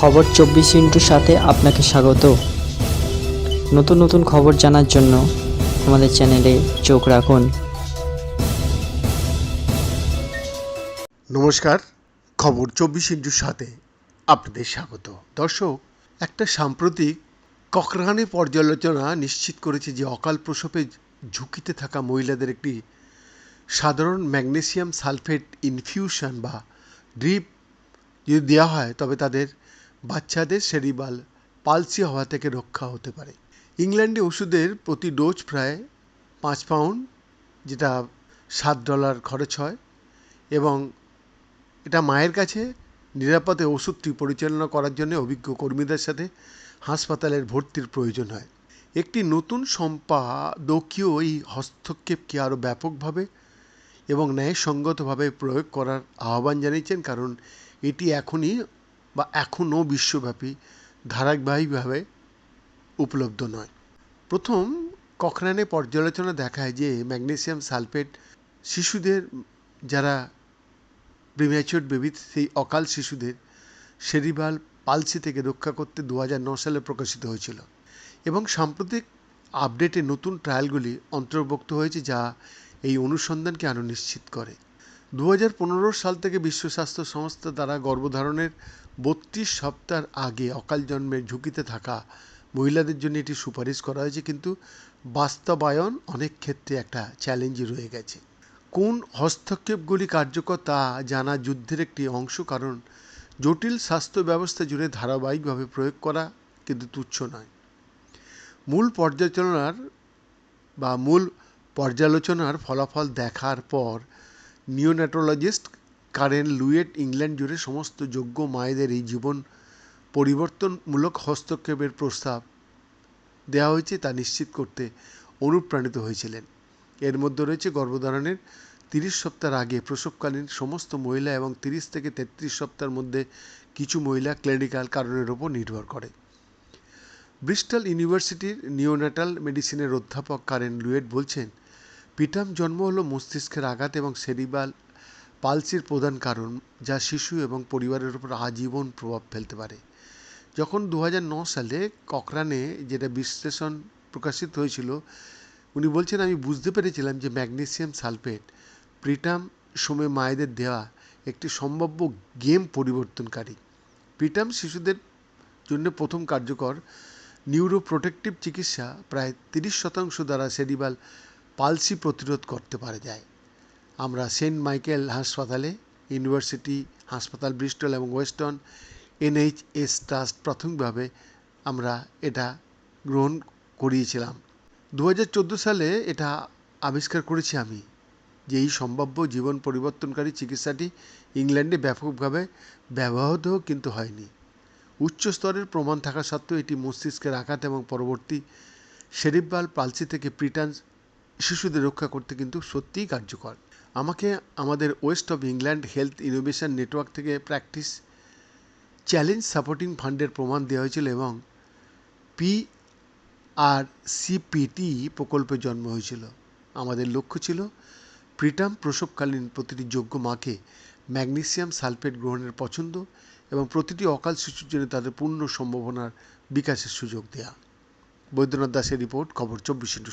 খবর চব্বিশ ইন্টুর সাথে আপনাকে স্বাগত। নতুন নতুন খবর জানার জন্য আমাদের চ্যানেলে চোখ রাখুন। নমস্কার, খবর চব্বিশ ইন্টুর সাথে আপনাদের স্বাগত। দর্শক, একটা সাম্প্রতিক ককরানে পর্যালোচনা নিশ্চিত করেছে যে অকাল প্রসবে ঝুঁকিতে থাকা মহিলাদের একটি সাধারণ ম্যাগনেসিয়াম সালফেট ইনফিউশন বা ড্রিপ যদি দেওয়া হয়, তবে তাদের বাচ্চাদের সেরিবাল পালসি হওয়া থেকে রক্ষা হতে পারে। ইংল্যান্ডে ওষুধের প্রতি ডোজ প্রায় পাঁচ পাউন্ড, যেটা সাত ডলার খরচ হয় এবং এটা মায়ের কাছে নিরাপদে ওষুধটি পরিচালনা করার জন্য অভিজ্ঞ কর্মীদের সাথে হাসপাতালের ভর্তির প্রয়োজন হয়। একটি নতুন সম্পাদকীয় এই হস্তক্ষেপকে আরও ব্যাপকভাবে এবং ন্যায়সঙ্গতভাবে প্রয়োগ করার আহ্বান জানিয়েছেন, কারণ এটি এখনই বা এখনও বিশ্বব্যাপী ধারাবাহিকভাবে উপলব্ধ নয়। প্রথম কখরানে পর্যালোচনা দেখায় যে ম্যাগনেসিয়াম সালফেট শিশুদের, যারা প্রিম্যাচিওর বেবি, সেই অকাল শিশুদের সেরিবাল পালসি থেকে রক্ষা করতে দু সালে প্রকাশিত হয়েছিল এবং সাম্প্রতিক আপডেটে নতুন ট্রায়ালগুলি অন্তর্ভুক্ত হয়েছে যা এই অনুসন্ধানকে আরও নিশ্চিত করে। দু হাজার পনেরো সাল থেকে বিশ্ব স্বাস্থ্য সংস্থা দ্বারা গর্ভধারণের বত্রিশ সপ্তাহ আগে অকাল জন্মের ঝুঁকিতে থাকা মহিলাদের জন্য এটি সুপারিশ করা হয়েছে, কিন্তু বাস্তবায়ন অনেক ক্ষেত্রে একটা চ্যালেঞ্জই রয়ে গেছে। কোন হস্তক্ষেপগুলি কার্যকর তা জানা যুদ্ধের একটি অংশ, কারণ জটিল স্বাস্থ্য ব্যবস্থা জুড়ে ধারাবাহিকভাবে প্রয়োগ করা কিন্তু তুচ্ছ নয়। মূল পর্যালোচনার বা মূল পর্যালোচনার ফলাফল দেখার পর নিওনেটোলজিস্ট কারেন লুয়েট ইংল্যান্ড জুড়ে সমস্ত যোগ্য মায়েদের এই জীবন পরিবর্তনমূলক হস্তক্ষেপের প্রস্তাব দেওয়া হয়েছে তা নিশ্চিত করতে অনুপ্রাণিত হয়েছিলেন। এর মধ্যে রয়েছে গর্ভধারণের তিরিশ সপ্তাহ আগে প্রসবকালীন সমস্ত মহিলা এবং তিরিশ থেকে তেত্রিশ সপ্তাহের মধ্যে কিছু মহিলা ক্লিনিক্যাল কারণের ওপর নির্ভর করে। ব্রিস্টল ইউনিভার্সিটির নিওনাটাল মেডিসিনের অধ্যাপক কারেন লুয়েট বলছেন পিটাম জন্ম হলো মস্তিষ্কের আঘাত এবং সেরিবাল পালসির প্রধান কারণ, যা শিশু এবং পরিবারের উপর আজীবন প্রভাব ফেলতে পারে। যখন দু সালে ককরানে যেটা বিশ্লেষণ প্রকাশিত হয়েছিল, উনি বলছেন, আমি বুঝতে পেরেছিলাম যে ম্যাগনেসিয়াম সালফেট প্রিটাম সময়ে মায়েদের দেওয়া একটি সম্ভাব্য গেম পরিবর্তনকারী। প্রিটাম শিশুদের জন্য প্রথম কার্যকর নিউরোপ্রোটেক্টিভ চিকিৎসা প্রায় তিরিশ শতাংশ দ্বারা সেরিবাল পালসি প্রতিরোধ করতে পারা যায়। আমরা সেন্ট মাইকেল হাসপাতালে, ইউনিভার্সিটি হাসপাতাল ব্রিস্টল এবং ওয়েস্টার্ন এনএইচএস ট্রাস্ট প্রাথমিকভাবে আমরা এটা গ্রহণ করিয়েছিলাম। দু হাজার চোদ্দ সালে এটা আবিষ্কার করেছি আমি যে এই সম্ভাব্য জীবন পরিবর্তনকারী চিকিৎসাটি ইংল্যান্ডে ব্যাপকভাবে ব্যবহৃত কিন্তু হয়নি। উচ্চ স্তরের প্রমাণ থাকা সত্ত্বেও এটি মস্তিষ্কের আঘাত এবং পরবর্তী সেরিব্রাল পালসি থেকে প্রিটান শিশুদের রক্ষা করতে কিন্তু সত্যিই কার্যকর। আমাকে আমাদের West of England health innovation network থেকে প্র্যাকটিস চ্যালেঞ্জ সাপোর্টিং ফান্ডের প্রমাণ দেওয়া হয়েছিল এবং পি আর সিপিটি প্রকল্পে জন্ম হয়েছিল। আমাদের লক্ষ্য ছিল প্রিটাম প্রসবকালীন প্রতিটি যোগ্য মাকে ম্যাগনেসিয়াম সালফেট গ্রহণের পছন্দ এবং প্রতিটি অকাল শিশুর জন্য তাদের পূর্ণ সম্ভাবনার বিকাশের সুযোগ দেয়া। বৈদ্যনাথ দাসের রিপোর্ট, খবর চব্বিশ ইন্টু